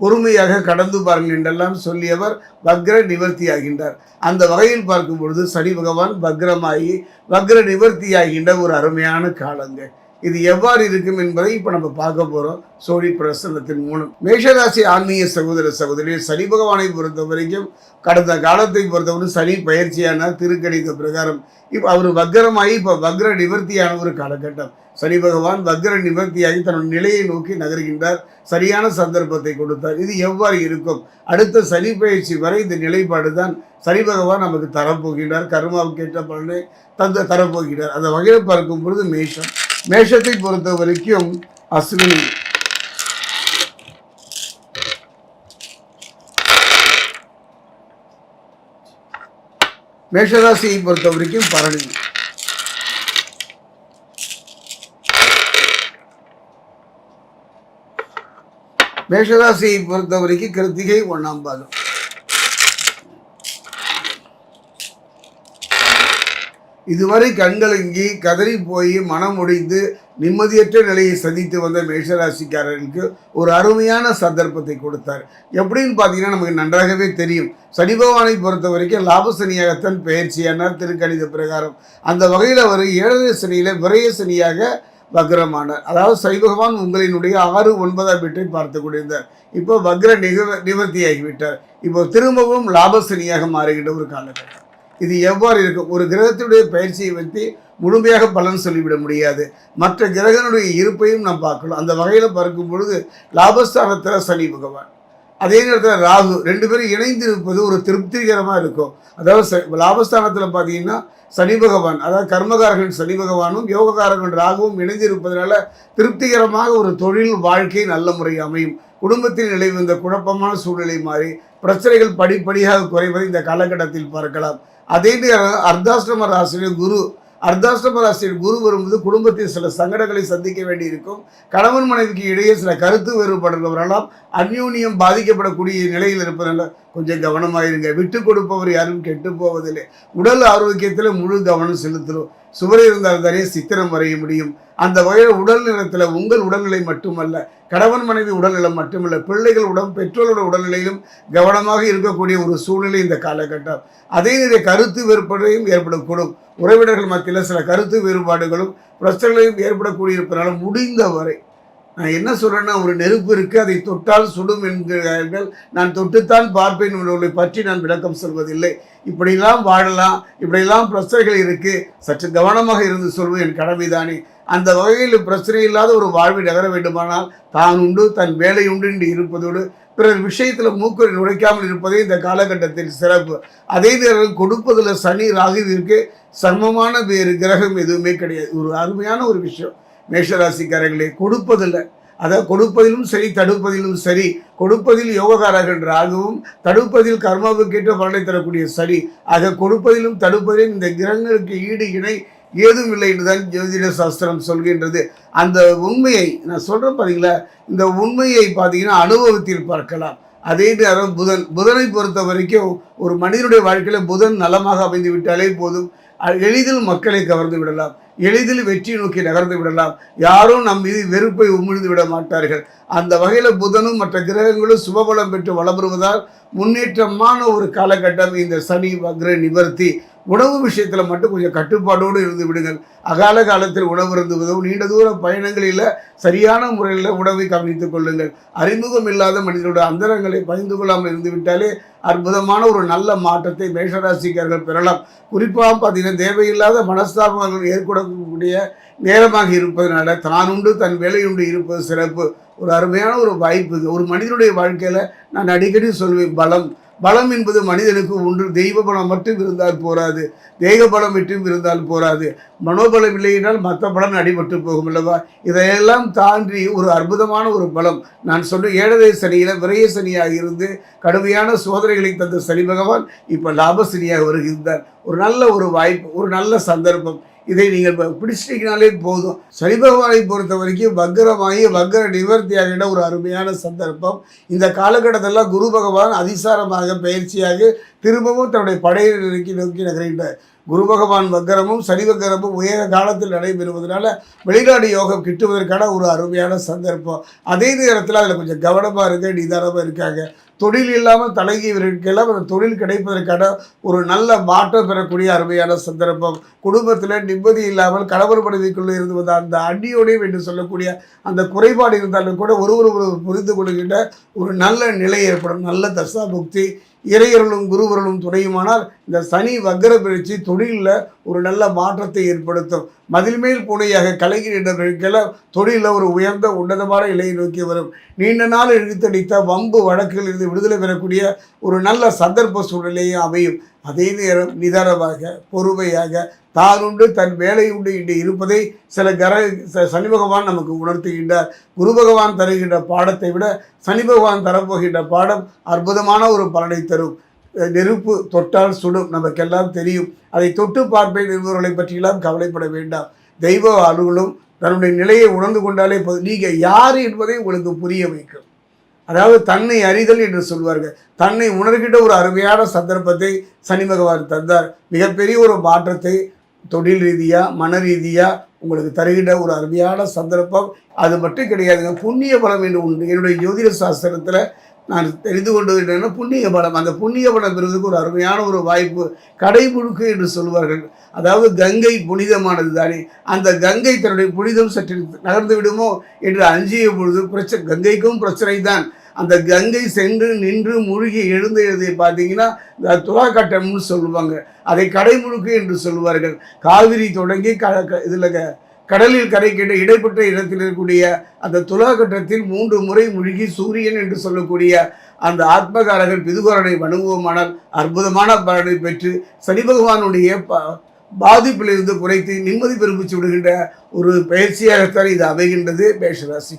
பொறுமையாக கடந்து பாருங்கள் என்றெல்லாம் சொல்லியவர் வக்ர நிவர்த்தி ஆகின்றார் அந்த வகையில் பார்க்கும் பொழுது சனி பகவான் வக்ரமாகி வக்ர நிவர்த்தி ஆகின்ற ஒரு அருமையான காலங்க. இது எவ்வாறு இருக்கும் என்பதை இப்போ நம்ம பார்க்க போகிறோம் சோழி பிரசன்னத்தின் மூலம். மேஷராசி ஆன்மீக சகோதர சகோதரி சனி பகவானை பொறுத்த வரைக்கும் கடந்த காலத்தை பொறுத்தவரை சனி பயிற்சியான திருக்கணித பிரகாரம். இப்போ அவர் வக்ரமாகி இப்போ வக்ர நிவர்த்தியான ஒரு காலகட்டம். சனி பகவான் வக்ர நிவர்த்தியாகி தன்னுடைய நிலையை நோக்கி நகர்கின்றார். சரியான சந்தர்ப்பத்தை கொடுத்தார். இது எவ்வாறு இருக்கும்? அடுத்த சனி பயிற்சி வரை இந்த நிலைப்பாடு தான் சனி பகவான் நமக்கு தரப்போகின்றார். கர்மாவுக்கு ஏற்ற பலனை தந்து தரப்போகிறார் அந்த வகையில் பார்க்கும் பொழுது மேஷம். மேஷத்தை பொறுத்த வரைக்கும் அஸ்வினி மேஷராசியை பொறுத்த வரைக்கும் பரணி. மேஷராசியை பொறுத்த வரைக்கும் கிருத்திகை ஒன்றாம் பாதம். இதுவரை கண்கலங்கி கதறி போய் மனம் முடிந்து நிம்மதியற்ற நிலையை சந்தித்து வந்த மேஷராசிக்காரனுக்கு ஒரு அருமையான சந்தர்ப்பத்தை கொடுத்தார். எப்படின்னு பார்த்தீங்கன்னா நமக்கு நன்றாகவே தெரியும். சனி பகவானை பொறுத்த வரைக்கும் லாபசனியாகத்தான் பயிற்சியானார் திருக்கணித பிரகாரம். அந்த வகையில் அவர் ஏழரை சனியில் விரைய சனியாக வக்ரமானார். அதாவது சனி பகவான் உங்களினுடைய ஆறு ஒன்பதாம் வீட்டை பார்த்து கொண்டிருந்தார். இப்போ வக்ர நிக நிவர்த்தியாகிவிட்டார். இப்போ திரும்பவும் லாபசனியாக மாறுகின்ற ஒரு காலகட்டம். இது எவ்வாறு இருக்கும் ஒரு கிரகத்தினுடைய பயிற்சியை வைத்து முழுமையாக பலன் சொல்லிவிட முடியாது. மற்ற கிரகனுடைய இருப்பையும் நாம் பார்க்கலாம். அந்த வகையில் பார்க்கும் பொழுது லாபஸ்தானத்தில் சனி பகவான். அதே நேரத்தில் ராகு. ரெண்டு பேரும் இணைந்து இருப்பது ஒரு திருப்திகரமாக இருக்கும். அதாவது ச- லாபஸ்தானத்தில் பார்த்தீங்கன்னா சனி பகவான் அதாவது கர்மகாரகன் சனி பகவானும் யோககாரகன் ராகுவும் இணைந்து இருப்பதனால திருப்திகரமாக ஒரு தொழில் வாழ்க்கை நல்ல முறை அமையும். குடும்பத்தில் நிலை இந்த குழப்பமான சூழ்நிலை மாறி பிரச்சனைகள் படிப்படியாக குறைவதை இந்த காலகட்டத்தில் பார்க்கலாம். அதே நேரம் அர்த்தாஷ்டம ராசியில் குரு அர்த்தாஷ்டம ராசியில் குரு வரும்போது குடும்பத்தில் சில சங்கடங்களை சந்திக்க வேண்டியிருக்கும். கணவன் மனைவிக்கு இடையே சில கருத்து வேறுபாடுகள் வரலாம் பாதிக்கப்படக்கூடிய நிலையில் இருப்பதனால கொஞ்சம் கவனமாயிருங்க. விட்டு கொடுப்பவர் யாரும் கெட்டு போவதில்லை. உடல் ஆரோக்கியத்தில் முழு கவனம் செலுத்தணும். சுவரில் இருந்தால் தானே சித்திரம் வரைய முடியும். அந்த வகையில் உடல் நிலத்தில் உங்கள் உடல்நிலை மட்டுமல்ல கணவன் மனைவி உடல்நலம் மட்டுமல்ல பிள்ளைகள் உடல் பெற்றோரோட உடல்நிலையிலும் கவனமாக இருக்கக்கூடிய ஒரு சூழ்நிலை இந்த காலகட்டம். அதே நிறைய கருத்து வேறுபாடையும் ஏற்படக்கூடும். உறவினர்கள் மத்தியில் சில கருத்து வேறுபாடுகளும் பிரச்சனைகளையும் ஏற்படக்கூடிய இருப்பதனால முடிந்தவரை நான் என்ன சொல்றேன்னா ஒரு நெருப்பு இருக்கு அதை தொட்டால் சுடும் என்கிறார்கள். நான் தொட்டுத்தான் பார்ப்பேன் என்பவர்களை பற்றி நான் விளக்கம் சொல்வதில்லை. இப்படியெல்லாம் வாழலாம் இப்படியெல்லாம் பிரச்சனைகள் இருக்கு. சற்று கவனமாக இருந்து சொல்வது என் கடமைதானே. அந்த வகையில் பிரச்சனை இல்லாத ஒரு வாழ்வை நகர வேண்டுமானால் தான் உண்டு தன் வேலை உண்டு என்று இருப்பதோடு பிறர் விஷயத்தில் மூக்கு நுழைக்காமல் இருப்பதே இந்த காலகட்டத்தில் சிறப்பு. அதே நேரம் கொடுப்பதில் சனி ராகுவிற்கு சமமான வேறு கிரகம் எதுவுமே கிடையாது. ஒரு அருமையான ஒரு விஷயம். மேஷராசிக்காரர்களே கொடுப்பதில்லை. அதை கொடுப்பதிலும் சரி தடுப்பதிலும் சரி. கொடுப்பதில் யோககாரகன் ராகுவும் தடுப்பதில் கர்மாவுக்கேற்ற பலனை தரக்கூடிய சரி. அதை கொடுப்பதிலும் தடுப்பதிலும் இந்த கிரகங்களுக்கு ஈடு இணை ஏதும் இல்லை என்றுதான் ஜோதிட சாஸ்திரம் சொல்கின்றது. அந்த உண்மையை நான் சொல்கிறேன் பார்த்தீங்களா இந்த உண்மையை பார்த்தீங்கன்னா அனுபவத்தில் பார்க்கலாம். அதே நேரம் புதன் புதனை பொறுத்த வரைக்கும் ஒரு மனிதனுடைய வாழ்க்கையில் புதன் நலமாக அமைந்து விட்டாலே போதும். எளிதில் மக்களை கவர்ந்து விடலாம். எளிதில் வெற்றி நோக்கி நகர்ந்து விடலாம். யாரும் நம் மீது வெறுப்பை உமிழ்ந்து விட மாட்டார்கள். அந்த வகையில் புதனும் மற்ற கிரகங்களும் சுபபலம் பெற்று வளம் முன்னேற்றமான ஒரு காலகட்டம் இந்த சனி வக்ர நிவர்த்தி உணவு விஷயத்தில் மட்டும் கொஞ்சம் கட்டுப்பாடோடு இருந்து விடுங்கள். அகால காலத்தில் உணவு இருந்துவதும் நீண்ட தூர பயணங்களில் சரியான முறையில் உணவை கவனித்துக் கொள்ளுங்கள். அறிமுகம் இல்லாத மனிதனுடைய அந்தரங்களை பகிர்ந்து கொள்ளாமல் இருந்துவிட்டாலே அற்புதமான ஒரு நல்ல மாற்றத்தை மேஷராசிக்காரர்கள் பெறலாம். குறிப்பாக பார்த்தீங்கன்னா தேவையில்லாத மனஸ்தாபங்கள் ஏற்படக்கூடிய நேரமாக இருப்பதனால தான் உண்டு தன் வேலையுண்டு இருப்பது சிறப்பு. ஒரு அருமையான ஒரு வாய்ப்பு ஒரு மனிதனுடைய வாழ்க்கையில் நான் அடிக்கடி சொல்வேன் பலம். பலம் என்பது மனிதனுக்கு ஒன்று. தெய்வ பலம் மட்டும் இருந்தால் போராது. தெய்வ பலம் மட்டும் இருந்தால் போராது. மனோபலம் இல்லையென்றால் மற்ற பலம் அடிபட்டு போகும் அல்லவா? இதையெல்லாம் தாண்டி ஒரு அற்புதமான ஒரு பலம். நான் சொன்ன ஏழரை சனியில் விரைய சனியாக இருந்து கடுமையான சோதனைகளை தந்த சனி பகவான் இப்போ லாப சனியாக வருகின்றார். ஒரு நல்ல ஒரு வாய்ப்பு ஒரு நல்ல சந்தர்ப்பம். இதை நீங்கள் பிடிச்சிட்டீங்கனாலே போதும். சனி பகவானை பொறுத்த வரைக்கும் வக்கரமாகி வக்கர நிவர்த்தியாகிட ஒரு அருமையான சந்தர்ப்பம். இந்த காலகட்டத்தில் குரு பகவான் அதிசாரமாக பயிற்சியாக திரும்பவும் தன்னுடைய படையை நோக்கி நோக்கி நகர்கின்றார். குரு பகவான் வக்கரமும் சனி வக்கரமும் உயர காலத்தில் நடைபெறுவதனால வெளிநாடு யோகம் கிட்டுவதற்கான ஒரு அருமையான சந்தர்ப்பம். அதே நேரத்தில் அதில் கொஞ்சம் கவனமாக இருக்க நிதானமாக இருக்காங்க. தொழில் இல்லாமல் தலைகியவர்களுக்கெல்லாம் அந்த தொழில் கிடைப்பதற்கான ஒரு நல்ல மாற்றம் பெறக்கூடிய அருமையான சந்தர்ப்பம். குடும்பத்தில் நிம்மதி இல்லாமல் கணவர் மனைவிக்குள்ளே இருந்து வந்த அந்த அடியோடையும் என்று சொல்லக்கூடிய அந்த குறைபாடு இருந்தாலும் கூட ஒருவர் ஒருவர் புரிந்து கொள்கின்ற ஒரு நல்ல நிலை ஏற்படும். நல்ல தசாபுக்தி இறையர்களும் குருவர்களும் துணையுமானால் இந்த சனி வக்கர பிரிச்சு தொழிலில் ஒரு நல்ல மாற்றத்தை ஏற்படுத்தும். மதில் மேல் பூனையாக கலங்கி தொழிலில் ஒரு உயர்ந்த உன்னதமான நிலையை நோக்கி வரும். நீண்ட நாள் இழுத்தடித்த வம்பு வழக்குகளில் விடுதலை பெறக்கூடிய ஒரு நல்ல சந்தர்ப்ப சூழ்நிலையும் அமையும். அதே நேரம் நிதானமாக பொறுமையாக தானுண்டு தன் வேலை உண்டு இன்று இருப்பதை சில கர ச- சனி பகவான் நமக்கு உணர்த்துகின்றார். குரு பகவான் தருகின்ற பாடத்தை விட சனி பகவான் தரப்போகின்ற பாடம் அற்புதமான ஒரு பலனை தரும். நெருப்பு தொட்டால் சுடும் நமக்கெல்லாம் தெரியும். அதை தொட்டு பார்ப்பேன் என்பவர்களை பற்றியெல்லாம் கவலைப்பட வேண்டாம். தெய்வ அலுவலும் தன்னுடைய நிலையை உணர்ந்து கொண்டாலே போதும். நீங்கள் யார் என்பதை உங்களுக்கு புரிய வைக்கும். அதாவது தன்னை அறிதல் என்று சொல்வார்கள். தன்னை உணர்கின்ற ஒரு அருமையான சந்தர்ப்பத்தை சனி பகவான் தந்தார். மிகப்பெரிய ஒரு மாற்றத்தை தொழில் ரீதியாக மன ரீதியாக உங்களுக்கு தருகின்ற ஒரு அருமையான சந்தர்ப்பம். அது மட்டும் கிடையாதுங்க புண்ணிய பலம் என்று உண்டு. என்னுடைய ஜோதிட சாஸ்திரத்தில் நான் தெரிந்து கொண்டு என்னன்னா புண்ணிய பலம். அந்த புண்ணிய பலம் பெறுவதற்கு ஒரு அருமையான ஒரு வாய்ப்பு கடைமுழுக்கு என்று சொல்வார்கள் அதாவது கங்கை புனிதமானது தானே. அந்த கங்கை தன்னுடைய புனிதம் சற்று நகர்ந்து விடுமோ என்று அஞ்சிய பொழுது பிரச்சனை கங்கைக்கும் பிரச்சனை தான் அந்த கங்கை சென்று நின்று முழுகி எழுந்து எழுதிய பார்த்தீங்கன்னா இந்த துலாக்கட்டம்னு சொல்லுவாங்க. அதை கடைமுழுக்கு என்று சொல்லுவார்கள். காவிரி தொடங்கி க இதில் கடலில் கரைக்கிட்ட இடைப்பட்ட இடத்தில் இருக்கக்கூடிய அந்த துலாக்கட்டத்தில் மூன்று முறை மூழ்கி சூரியன் என்று சொல்லக்கூடிய அந்த ஆத்மகாரகன் பிதுகோரனை வணங்குவோமானால் அற்புதமான பலனை பெற்று சனி பகவானுடைய பாதிப்பிலிருந்து குறைத்து நிம்மதி பெருமிச்சு விடுகின்ற ஒரு பயிற்சியாகத்தான் இது அமைகின்றது மேஷராசி.